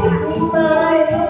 ชีวิตใไม่